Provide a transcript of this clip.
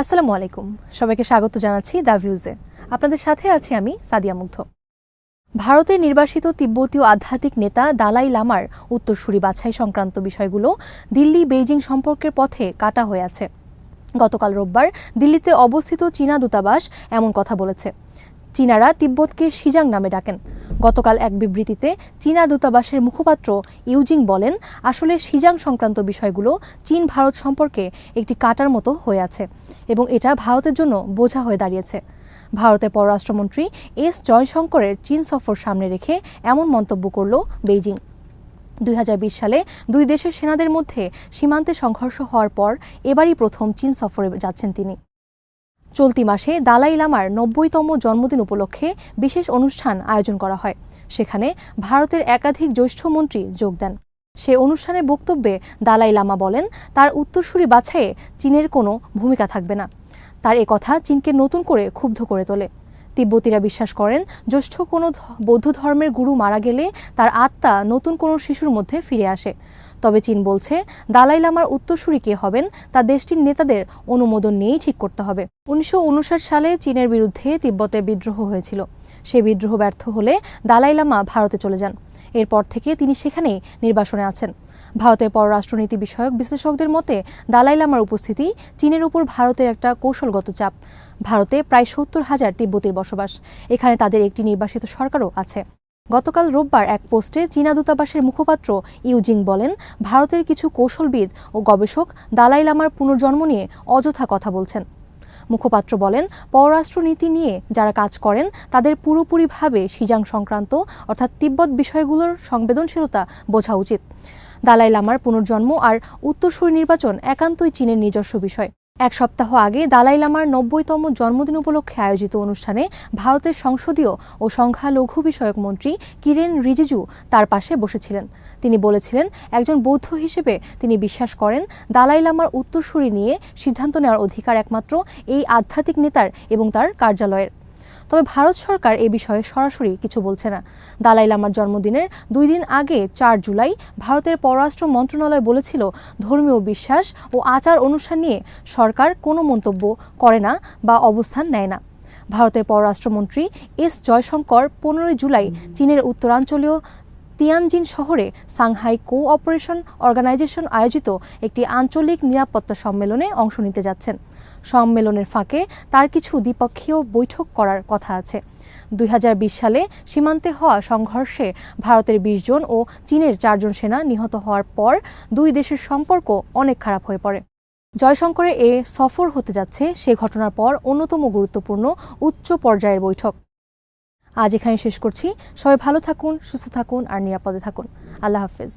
আসসালামু আলাইকুম। সবাইকে স্বাগত জানাচ্ছি দ্য ভিউজে। আপনাদের সাথে আছি আমি সাদিয়া মুগ্ধ। ভারতের নির্বাসিত তিব্বতীয় আধ্যাত্মিক নেতা দালাই লামার উত্তরসূরি বাছাই সংক্রান্ত বিষয়গুলো দিল্লি বেইজিং সম্পর্কের পথে কাটা হয়ে আছে। গতকাল রোববার দিল্লিতে অবস্থিত চীনা দূতাবাস এমন কথা বলেছে। চীনারা তিব্বতকে সিজাং নামে ডাকেন। গতকাল এক বিবৃতিতে চীনা দূতাবাসের মুখপাত্র ইউজিং বলেন, আসলে শিজাং সংক্রান্ত বিষয়গুলো চীন ভারত সম্পর্কে একটি কাটার মতো হয়ে আছে এবং এটা ভারতের জন্য বোঝা হয়ে দাঁড়িয়েছে। ভারতের পররাষ্ট্রমন্ত্রী এস জয়শঙ্করের চীন সফর সামনে রেখে এমন মন্তব্য করল বেইজিং। দুই হাজার বিশ সালে দুই দেশের সেনাদের মধ্যে সীমান্তে সংঘর্ষ হওয়ার পর এবারই প্রথম চীন সফরে যাচ্ছেন তিনি। চলতি মাসে দালাই লামার নব্বইতম জন্মদিন উপলক্ষে বিশেষ অনুষ্ঠান আয়োজন করা হয়। সেখানে ভারতের একাধিক জ্যেষ্ঠ মন্ত্রী যোগ দেন। সে অনুষ্ঠানের বক্তব্যে দালাই লামা বলেন, তার উত্তরসূরি বাছাইয়ে চীনের কোনো ভূমিকা থাকবে না। তার কথা চীনকে নতুন করে ক্ষুব্ধ করে তোলে। তিব্বতীরা বিশ্বাস করেন, জ্যেষ্ঠ কোনো বৌদ্ধ ধর্মের গুরু মারা গেলে তার আত্মা নতুন কোনো শিশুর মধ্যে ফিরে আসে। তবে চীন বলছে, দালাই লামার উত্তরসূরি কে হবেন তা দেশটির নেতাদের অনুমোদন নিয়েই ঠিক করতে হবে। উনিশশো উনষাট সালে চীনের বিরুদ্ধে তিব্বতে বিদ্রোহ হয়েছিল। সে বিদ্রোহ ব্যর্থ হলে দালাই লামা ভারতে চলে যান। এরপর থেকে তিনি সেখানেই নির্বাসনে আছেন। ভারতের পররাষ্ট্রনীতি বিষয়ক বিশ্লেষকদের মতে, দালাই লামার উপস্থিতি চীনের উপর ভারতের একটা কৌশলগত চাপ। ভারতে প্রায় সত্তর হাজার তিব্বতীর বসবাস। এখানে তাদের একটি নির্বাসিত সরকারও আছে। গতকাল রোববার এক পোস্টে চীনা দূতাবাসের মুখপাত্র ইউজিং বলেন, ভারতের কিছু কৌশলবিদ ও গবেষক দালাই লামার পুনর্জন্ম নিয়ে অযথা কথা বলছেন। মুখপাত্র বলেন, পররাষ্ট্র নীতি নিয়ে যারা কাজ করেন, তাদের পুরোপুরিভাবে সিজাং সংক্রান্ত অর্থাৎ তিব্বত বিষয়গুলোর সংবেদনশীলতা বোঝা উচিত। দালাই লামার পুনর্জন্ম আর উত্তরসূরি নির্বাচন একান্তই চীনের নিজস্ব বিষয়। এক সপ্তাহ আগে দালাই লামার নব্বইতম জন্মদিন উপলক্ষে আয়োজিত অনুষ্ঠানে ভারতের সংসদীয় ও সংখ্যালঘু বিষয়ক মন্ত্রী কিরেন রিজিজু তার পাশে বসেছিলেন। তিনি বলেছিলেন, একজন বৌদ্ধ হিসেবে তিনি বিশ্বাস করেন, দালাই লামার উত্তরসূরি নিয়ে সিদ্ধান্ত নেওয়ার অধিকার একমাত্র এই আধ্যাত্মিক নেতার এবং তার কার্যালয়ের। তবে ভারত সরকার এ বিষয়ে সরাসরি কিছু বলছে না। দালাই লামার জন্মদিনের দুই দিন আগে চার জুলাই ভারতের পররাষ্ট্র মন্ত্রণালয় বলেছিল, ধর্মীয় বিশ্বাস ও আচার অনুষ্ঠান নিয়ে সরকার কোনো মন্তব্য করে না বা অবস্থান নেয় না। ভারতের পররাষ্ট্রমন্ত্রী এস জয়শঙ্কর পনেরোই জুলাই চীনের উত্তরাঞ্চলীয় তিয়ানজিন শহরে সাংহাই কো অপারেশন অর্গানাইজেশন আয়োজিত একটি আঞ্চলিক নিরাপত্তা সম্মেলনে অংশ নিতে যাচ্ছেন। সম্মেলনের ফাঁকে তার কিছু দ্বিপক্ষীয় বৈঠক করার কথা আছে। দুই হাজার বিশ সালে সীমান্তে হওয়া সংঘর্ষে ভারতের বিশ জন ও চীনের চারজন সেনা নিহত হওয়ার পর দুই দেশের সম্পর্ক অনেক খারাপ হয়ে পড়ে। জয়শঙ্করে এ সফর হতে যাচ্ছে সে ঘটনার পর অন্যতম গুরুত্বপূর্ণ উচ্চ পর্যায়ের বৈঠক। আজ এখানে শেষ করছি। সবাই ভালো থাকুন সুস্থ থাকুন আর নিরাপদে থাকুন। আল্লাহ হাফেজ।